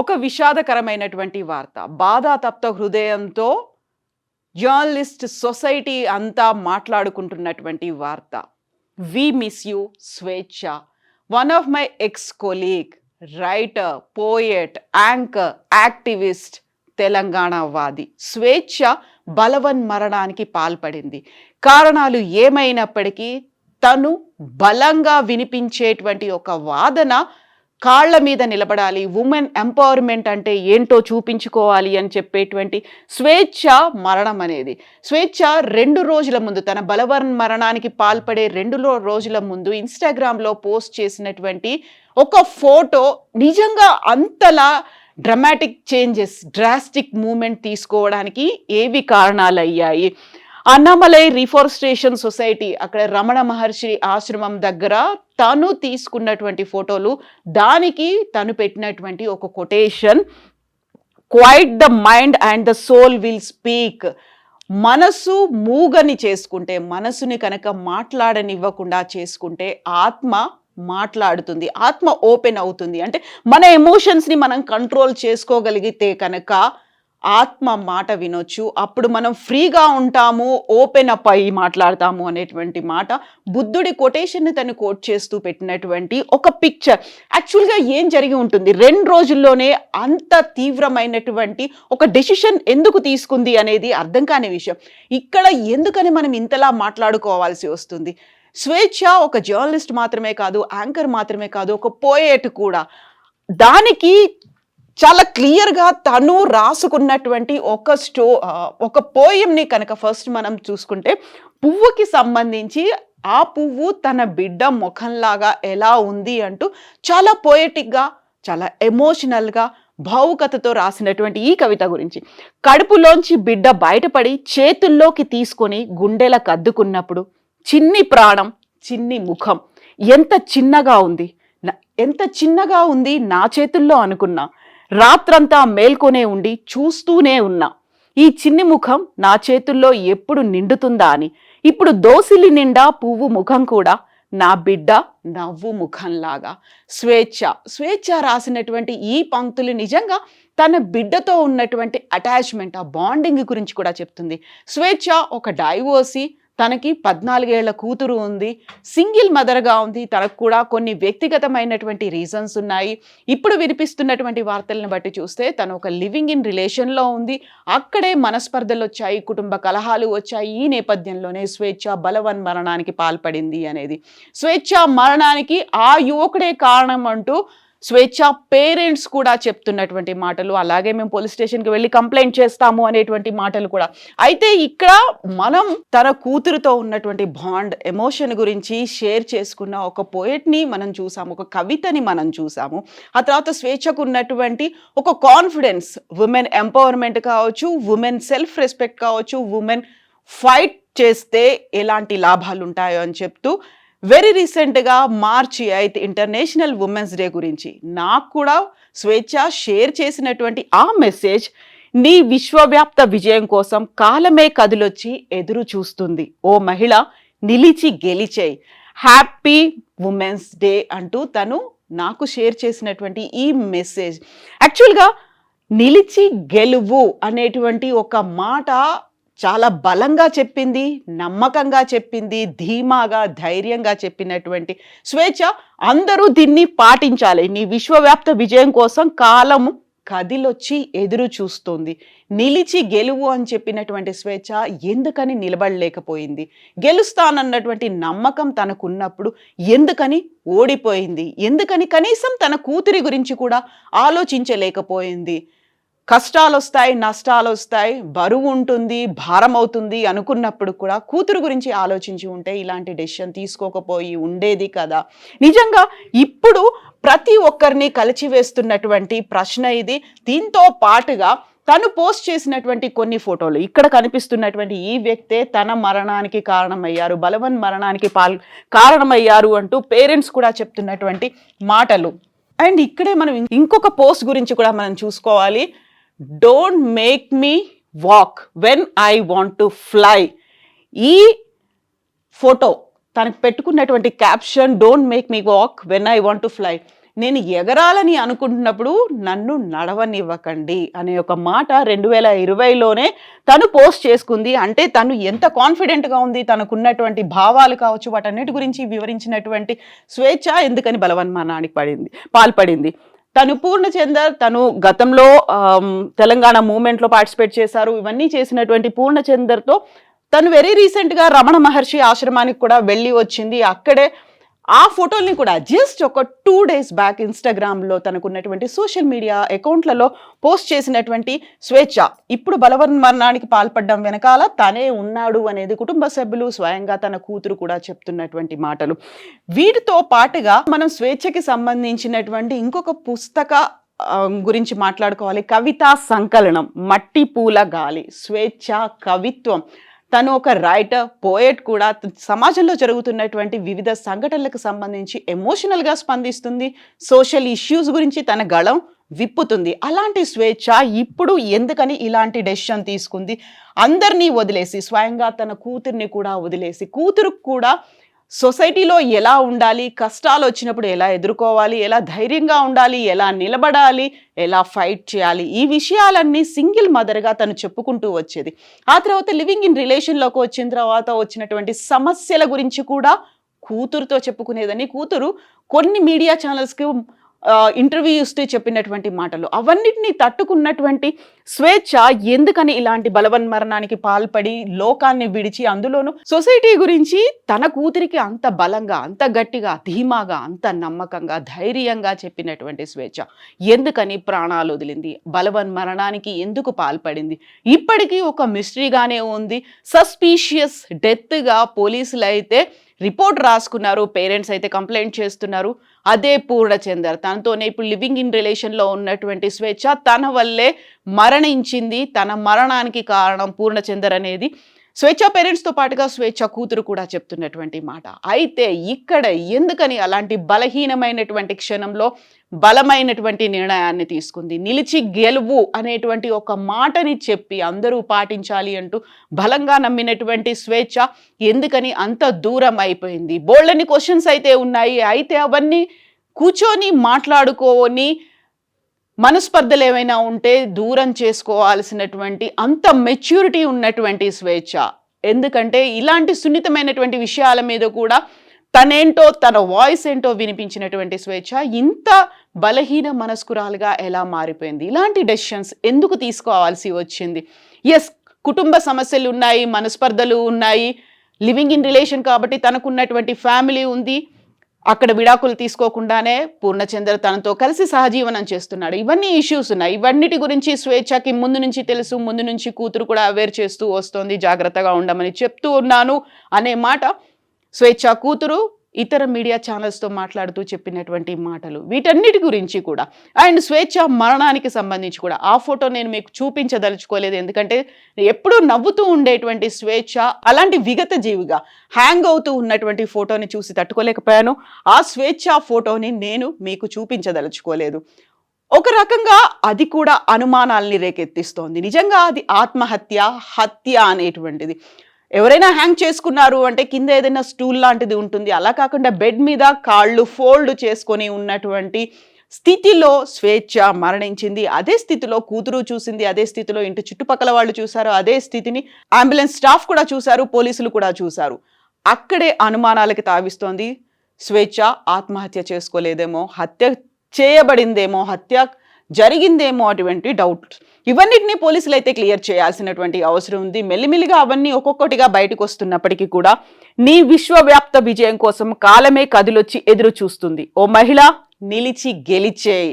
ఒక విషాదకరమైనటువంటి వార్త. బాధాతప్త హృదయంతో జర్నలిస్ట్ సొసైటీ అంతా మాట్లాడుకుంటున్నటువంటి వార్త. We miss you Swechha. One of my ex colleague writer poet anchor activist Telangana వాది స్వేచ్ఛ బలవన్ మరణానికి పాల్పడింది. కారణాలు ఏమైనప్పటికీ తను బలంగా వినిపించేటువంటి ఒక వాదన కాళ్ళ మీద నిలబడాలి. ఉమెన్ ఎంపవర్మెంట్ అంటే ఏంటో చూపించుకోవాలి అని చెప్పేటువంటి స్వేచ్ఛ మరణం అనేది. స్వేచ్ఛ రెండు రోజుల ముందు తన బలవన్ మరణానికి పాల్పడే రెండు రోజుల ముందు ఇన్స్టాగ్రామ్లో పోస్ట్ చేసినటువంటి ఒక ఫోటో నిజంగా అంతలా డ్రమాటిక్ చేంజెస్ డ్రాస్టిక్ మూమెంట్ తీసుకోవడానికి ఏవి కారణాలు అయ్యాయి అన్నామలై రిఫారెస్టేషన్ సొసైటీ అక్కడ రమణ మహర్షి ఆశ్రమం దగ్గర తను తీసుకున్నటువంటి ఫోటోలు దానికి తను పెట్టినటువంటి ఒక quotation quiet the mind and the soul will speak మనసు మూగని చేసుకుంటే మనసుని కనుక మాట్లాడనివ్వకుండా చేసుకుంటే ఆత్మ మాట్లాడుతుంది ఆత్మ ఓపెన్ అవుతుంది. అంటే మన ఎమోషన్స్ని మనం కంట్రోల్ చేసుకోగలిగితే కనుక ఆత్మ మాట వినొచ్చు. అప్పుడు మనం ఫ్రీగా ఉంటాము ఓపెన్ అప్ అయ్యి మాట్లాడతాము అనేటువంటి మాట బుద్ధుడి కొటేషన్ని తను కోట్ చేస్తూ పెట్టినటువంటి ఒక పిక్చర్. యాక్చువల్గా ఏం జరిగి ఉంటుంది? రెండు రోజుల్లోనే అంత తీవ్రమైనటువంటి ఒక డెసిషన్ ఎందుకు తీసుకుంది అనేది అర్థం కాని విషయం. ఇక్కడ ఎందుకని మనం ఇంతలా మాట్లాడుకోవాల్సి వస్తుంది? స్వేచ్ఛ ఒక జర్నలిస్ట్ మాత్రమే కాదు యాంకర్ మాత్రమే కాదు ఒక పోయేట్ కూడా. దానికి చాలా క్లియర్గా తను రాసుకున్నటువంటి ఒక స్టో ఒక పోయంని కనుక ఫస్ట్ మనం చూసుకుంటే పువ్వుకి సంబంధించి ఆ పువ్వు తన బిడ్డ ముఖంలాగా ఎలా ఉంది అంటూ చాలా పోయటిక్గా చాలా ఎమోషనల్గా భావుకతతో రాసినటువంటి ఈ కవిత గురించి. కడుపులోంచి బిడ్డ బయటపడి చేతుల్లోకి తీసుకొని గుండెల కద్దుకున్నప్పుడు చిన్ని ప్రాణం చిన్ని ముఖం ఎంత చిన్నగా ఉంది ఎంత చిన్నగా ఉంది నా చేతుల్లో అనుకున్నా. రాత్రంతా మేల్కొనే ఉండి చూస్తూనే ఉన్నా. ఈ చిన్ని ముఖం నా చేతుల్లో ఎప్పుడు నిండుతుందా అని. ఇప్పుడు దోసిలి నిండా పువ్వు ముఖం కూడా నా బిడ్డ నవ్వు ముఖంలాగా. స్వేచ్ఛ స్వేచ్ఛ రాసినటువంటి ఈ పంక్తులు నిజంగా తన బిడ్డతో ఉన్నటువంటి అటాచ్మెంట్ ఆ బాండింగ్ గురించి కూడా చెప్తుంది. స్వేచ్ఛ ఒక డైవోర్సీ తనకి పద్నాలుగేళ్ళ కూతురు ఉంది. సింగిల్ మదర్గా ఉంది. తనకు కూడా కొన్ని వ్యక్తిగతమైనటువంటి రీజన్స్ ఉన్నాయి. ఇప్పుడు వినిపిస్తున్నటువంటి వార్తలను బట్టి చూస్తే తను ఒక లివింగ్ ఇన్ రిలేషన్లో ఉంది. అక్కడే మనస్పర్ధలు వచ్చాయి కుటుంబ కలహాలు వచ్చాయి. ఈ నేపథ్యంలోనే స్వేచ్ఛ బలవన్ మరణానికి పాల్పడింది అనేది. స్వేచ్ఛ మరణానికి ఆ యువకుడే కారణం అంటూ స్వేచ్ఛ పేరెంట్స్ కూడా చెప్తున్నటువంటి మాటలు అలాగే మేము పోలీస్ స్టేషన్కి వెళ్ళి కంప్లైంట్ చేస్తాము అనేటువంటి మాటలు కూడా. అయితే ఇక్కడ మనం తన కూతురుతో ఉన్నటువంటి బాండ్ ఎమోషన్ గురించి షేర్ చేసుకున్న ఒక పోయట్ని మనం చూసాము ఒక కవితని మనం చూసాము. ఆ తర్వాత స్వేచ్ఛకు ఉన్నటువంటి ఒక కాన్ఫిడెన్స్ ఉమెన్ ఎంపవర్మెంట్ కావచ్చు ఉమెన్ సెల్ఫ్ రెస్పెక్ట్ కావచ్చు ఉమెన్ ఫైట్ చేస్తే ఎలాంటి లాభాలు ఉంటాయో అని చెప్తూ వెరీ రీసెంట్గా March eighth international women's day గురించి నాకు కూడా స్వేచ్ఛ షేర్ చేసినటువంటి ఆ మెసేజ్ నీ విశ్వవ్యాప్త విజయం కోసం కాలమే కదిలొచ్చి ఎదురు చూస్తుంది. ఓ మహిళ నిలిచి గెలిచేయి హ్యాపీ ఉమెన్స్ డే అంటూ తను నాకు షేర్ చేసినటువంటి ఈ మెసేజ్. యాక్చువల్గా నిలిచి గెలువు అనేటువంటి ఒక మాట చాలా బలంగా చెప్పింది నమ్మకంగా చెప్పింది ధీమాగా ధైర్యంగా చెప్పినటువంటి స్వేచ్ఛ అందరూ దీన్ని పాటించాలి. నీ విశ్వవ్యాప్త విజయం కోసం కాలం కదిలొచ్చి ఎదురు చూస్తుంది. నిలిచి గెలువు అని చెప్పినటువంటి స్వేచ్ఛ ఎందుకని నిలబడలేకపోయింది? గెలుస్తానన్నటువంటి నమ్మకం తనకున్నప్పుడు ఎందుకని ఓడిపోయింది? ఎందుకని కనీసం తన కూతురి గురించి కూడా ఆలోచించలేకపోయింది? కష్టాలు వస్తాయి నష్టాలు వస్తాయి బరువు ఉంటుంది భారం అవుతుంది అనుకున్నప్పుడు కూడా కూతురు గురించి ఆలోచించి ఉంటే ఇలాంటి డెసిషన్ తీసుకోకపోయి ఉండేది కదా. నిజంగా ఇప్పుడు ప్రతి ఒక్కరిని కలిచివేస్తున్నటువంటి ప్రశ్న ఇది. దీంతో పాటుగా తను పోస్ట్ చేసినటువంటి కొన్ని ఫోటోలు ఇక్కడ కనిపిస్తున్నటువంటి ఈ వ్యక్తే తన మరణానికి కారణమయ్యారు బలవన్ మరణానికి పాల్ కారణమయ్యారు అంటూ పేరెంట్స్ కూడా చెప్తున్నటువంటి మాటలు. అండ్ ఇక్కడే మనం ఇంకొక పోస్ట్ గురించి కూడా మనం చూసుకోవాలి. Don't make me walk when I want to fly ఈ ఫోటో తనకు పెట్టుకున్నటువంటి caption don't make me walk when I want to fly నేను ఎగరాలని అనుకుంటున్నప్పుడు నన్ను నడవనివ్వకండి అనే ఒక మాట రెండు వేల ఇరవైలోనే తను పోస్ట్ చేసుకుంది. అంటే తను ఎంత కాన్ఫిడెంట్గా ఉంది తనకున్నటువంటి భావాలు కావచ్చు వాటన్నిటి గురించి వివరించినటువంటి స్వేచ్ఛ ఎందుకని బలవన్మానానికి పడింది పాల్పడింది. తను పూర్ణచందర్ తను గతంలో తెలంగాణ మూమెంట్లో పార్టిసిపేట్ చేశారు. ఇవన్నీ చేసినటువంటి పూర్ణచందర్తో తను వెరీ రీసెంట్గా రమణ మహర్షి ఆశ్రమానికి కూడా వెళ్ళి వచ్చింది. అక్కడే ఆ ఫోటోల్ని కూడా జస్ట్ ఒక టూ డేస్ బ్యాక్ ఇన్స్టాగ్రామ్లో తనకున్నటువంటి సోషల్ మీడియా అకౌంట్లలో పోస్ట్ చేసినటువంటి స్వేచ్ఛ. ఇప్పుడు బలవన్మరణానికి పాల్పడడం వెనకాల తనే ఉన్నాడు అనేది కుటుంబ సభ్యులు స్వయంగా తన కూతురు కూడా చెప్తున్నటువంటి మాటలు. వీటితో పాటుగా మనం స్వేచ్ఛకి సంబంధించినటువంటి ఇంకొక పుస్తక గురించి మాట్లాడుకోవాలి. కవితా సంకలనం మట్టి పూల గాలి స్వేచ్ఛ కవిత్వం. తను ఒక రైటర్ పోయట్ కూడా. సమాజంలో జరుగుతున్నటువంటి వివిధ సంఘటనలకు సంబంధించి ఎమోషనల్గా స్పందిస్తుంది. సోషల్ ఇష్యూస్ గురించి తన గళం విప్పుతుంది. అలాంటి స్వేచ్ఛ ఇప్పుడు ఎందుకని ఇలాంటి డెసిషన్ తీసుకుంది? అందరినీ వదిలేసి స్వయంగా తన కూతుర్ని కూడా వదిలేసి కూతురుకు కూడా సొసైటీలో ఎలా ఉండాలి కష్టాలు వచ్చినప్పుడు ఎలా ఎదుర్కోవాలి ఎలా ధైర్యంగా ఉండాలి ఎలా నిలబడాలి ఎలా ఫైట్ చేయాలి ఈ విషయాలన్నీ సింగిల్ మదర్గా తను చెప్పుకుంటూ వచ్చేది. ఆ తర్వాత లివింగ్ ఇన్ రిలేషన్లోకి వచ్చిన తర్వాత వచ్చినటువంటి సమస్యల గురించి కూడా కూతురుతో చెప్పుకునేదని. కూతురు కొన్ని మీడియా ఛానల్స్కి ఇంటర్వ్యూ ఇస్తూ చెప్పినటువంటి మాటలు. అవన్నిటిని తట్టుకున్నటువంటి స్వేచ్ఛ ఎందుకని ఇలాంటి బలవన్మరణానికి పాల్పడి లోకాన్ని విడిచి అందులోనూ సొసైటీ గురించి తన కూతురికి అంత బలంగా అంత గట్టిగా ధీమాగా అంత నమ్మకంగా ధైర్యంగా చెప్పినటువంటి స్వేచ్ఛ ఎందుకని ప్రాణాలు వదిలింది? బలవన్మరణానికి ఎందుకు పాల్పడింది? ఇప్పటికీ ఒక మిస్టరీగానే ఉంది. సస్పీషియస్ డెత్గా పోలీసులు అయితే రిపోర్ట్ రాసుకున్నారు పేరెంట్స్ అయితే కంప్లైంట్ చేస్తున్నారు. అదే పూర్ణచందర్ తనతోనే ఇప్పుడు లివింగ్ ఇన్ రిలేషన్లో ఉన్నటువంటి స్వేచ్ఛ తన వల్లే మరణించింది. తన మరణానికి కారణం పూర్ణచందర్ అనేది. స్వేచ్ఛ పేరెంట్స్తో పాటుగా స్వేచ్ఛ కూతురు కూడా చెప్తున్నటువంటి మాట. అయితే ఇక్కడ ఎందుకని అలాంటి బలహీనమైనటువంటి క్షణంలో బలమైనటువంటి నిర్ణయాన్ని తీసుకుంది? నిలిచి గెలువు అనేటువంటి ఒక మాటని చెప్పి అందరూ పాటించాలి అంటూ బలంగా నమ్మినటువంటి స్వేచ్ఛ ఎందుకని అంత దూరం అయిపోయింది? బోల్డని క్వశ్చన్స్ అయితే ఉన్నాయి. అయితే అవన్నీ కూర్చొని మాట్లాడుకోని మనస్పర్ధలు ఏమైనా ఉంటే దూరం చేసుకోవాల్సినటువంటి అంత మెచ్యూరిటీ ఉన్నటువంటి స్వేచ్ఛ. ఎందుకంటే ఇలాంటి సున్నితమైనటువంటి విషయాల మీద కూడా తనేంటో తన వాయిస్ ఏంటో వినిపించినటువంటి స్వేచ్ఛ ఇంత బలహీన మనస్కురాలుగా ఎలా మారిపోయింది? ఇలాంటి డెసిషన్స్ ఎందుకు తీసుకోవాల్సి వచ్చింది? ఎస్ కుటుంబ సమస్యలు ఉన్నాయి మనస్పర్ధలు ఉన్నాయి లివింగ్ ఇన్ రిలేషన్ కాబట్టి తనకున్నటువంటి ఫ్యామిలీ ఉంది. అక్కడ విడాకులు తీసుకోకుండానే పూర్ణచంద్ర తనతో కలిసి సహజీవనం చేస్తున్నాడు. ఇవన్నీ ఇష్యూస్ ఉన్నాయి. ఇవన్నిటి గురించి స్వేచ్ఛకి ముందు నుంచి తెలుసు ముందు నుంచి కూతురు కూడా అవేర్ చేస్తూ వస్తోంది. జాగ్రత్తగా ఉండమని చెప్తూ ఉన్నాను అనే మాట స్వేచ్ఛ కూతురు ఇతర మీడియా ఛానల్స్తో మాట్లాడుతూ చెప్పినటువంటి మాటలు వీటన్నిటి గురించి కూడా. అండ్ స్వేచ్ఛ మరణానికి సంబంధించి కూడా. ఆ ఫోటో నేను మీకు చూపించదలుచుకోలేదు. ఎందుకంటే ఎప్పుడూ నవ్వుతూ ఉండేటువంటి స్వేచ్ఛ అలాంటి విగత జీవిగా హ్యాంగ్ అవుతూ ఉన్నటువంటి ఫోటోని చూసి తట్టుకోలేకపోయాను. ఆ స్వేచ్ఛ ఫోటోని నేను మీకు చూపించదలుచుకోలేదు. ఒక రకంగా అది కూడా అనుమానాల్ని రేకెత్తిస్తోంది. నిజంగా అది ఆత్మహత్య హత్య అనేటువంటిది. ఎవరైనా హ్యాంగ్ చేసుకున్నారు అంటే కింద ఏదైనా స్టూల్ లాంటిది ఉంటుంది. అలా కాకుండా బెడ్ మీద కాళ్ళు ఫోల్డ్ చేసుకొని ఉన్నటువంటి స్థితిలో స్వేచ్ఛ మరణించింది. అదే స్థితిలో కూతురు చూసింది అదే స్థితిలో ఇంటి చుట్టుపక్కల వాళ్ళు చూశారు అదే స్థితిని అంబులెన్స్ స్టాఫ్ కూడా చూశారు పోలీసులు కూడా చూశారు. అక్కడే అనుమానాలకి తావిస్తోంది. స్వేచ్ఛ ఆత్మహత్య చేసుకోలేదేమో హత్య చేయబడిందేమో హత్య జరిగిందేమో అటువంటి డౌట్ ఇవన్నిటిని పోలీసులు అయితే క్లియర్ చేయాల్సినటువంటి అవసరం ఉంది. మెల్లిమెల్లిగా అవన్నీ ఒక్కొక్కటిగా బయటకు వస్తున్నప్పటికీ కూడా నీ విశ్వవ్యాప్త విజయం కోసం కాలమే కదిలొచ్చి ఎదురు చూస్తుంది. ఓ మహిళ నిలిచి గెలిచేయి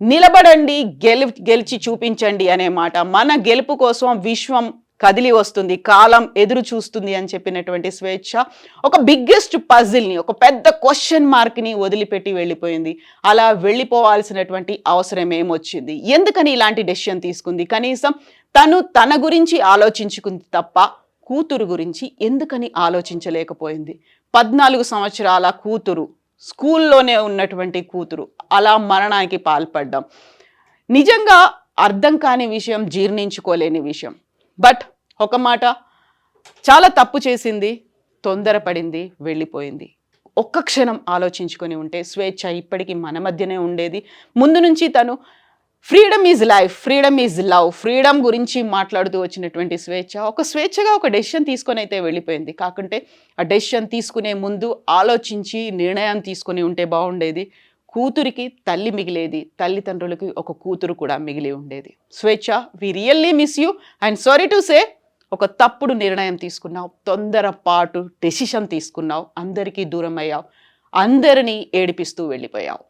నిలబడండి గెలి గెలిచి చూపించండి అనే మాట. మన గెలుపు కోసం విశ్వం కదిలి వస్తుంది కాలం ఎదురు చూస్తుంది అని చెప్పినటువంటి స్వేచ్ఛ ఒక బిగ్గెస్ట్ పజిల్ని ఒక పెద్ద క్వశ్చన్ మార్క్ని వదిలిపెట్టి వెళ్ళిపోయింది. అలా వెళ్ళిపోవాల్సినటువంటి అవసరం ఏమొచ్చింది? ఎందుకని ఇలాంటి డెసిషన్ తీసుకుంది? కనీసం తను తన గురించి ఆలోచించుకుంది తప్ప కూతురు గురించి ఎందుకని ఆలోచించలేకపోయింది? పద్నాలుగు సంవత్సరాల కూతురు స్కూల్లోనే ఉన్నటువంటి కూతురు అలా మరణానికి పాల్పడ్డం. నిజంగా అర్థం కాని విషయం జీర్ణించుకోలేని విషయం. బట్ ఒక మాట చాలా తప్పు చేసింది తొందరపడింది వెళ్ళిపోయింది. ఒక్క క్షణం ఆలోచించుకొని ఉంటే స్వేచ్ఛ ఇప్పటికీ మన మధ్యనే ఉండేది. ముందు నుంచి తను freedom is life freedom is love freedom గురించి మాట్లాడుతూ వచ్చినటువంటి స్వేచ్ఛ ఒక స్వేచ్ఛగా ఒక డెసిషన్ తీసుకొని అయితే వెళ్ళిపోయింది. కాకుంటే ఆ డెసిషన్ తీసుకునే ముందు ఆలోచించి నిర్ణయం తీసుకొని ఉంటే బాగుండేది. కూతురికి తల్లి మిగిలేది తల్లిదండ్రులకి ఒక కూతురు కూడా మిగిలి ఉండేది. Swechha we really miss you and sorry to say ఒక తప్పుడు నిర్ణయం తీసుకున్నావు తొందరపాటు డెసిషన్ తీసుకున్నావు అందరికీ దూరం అయ్యావు అందరినీ ఏడిపిస్తూ వెళ్ళిపోయావు.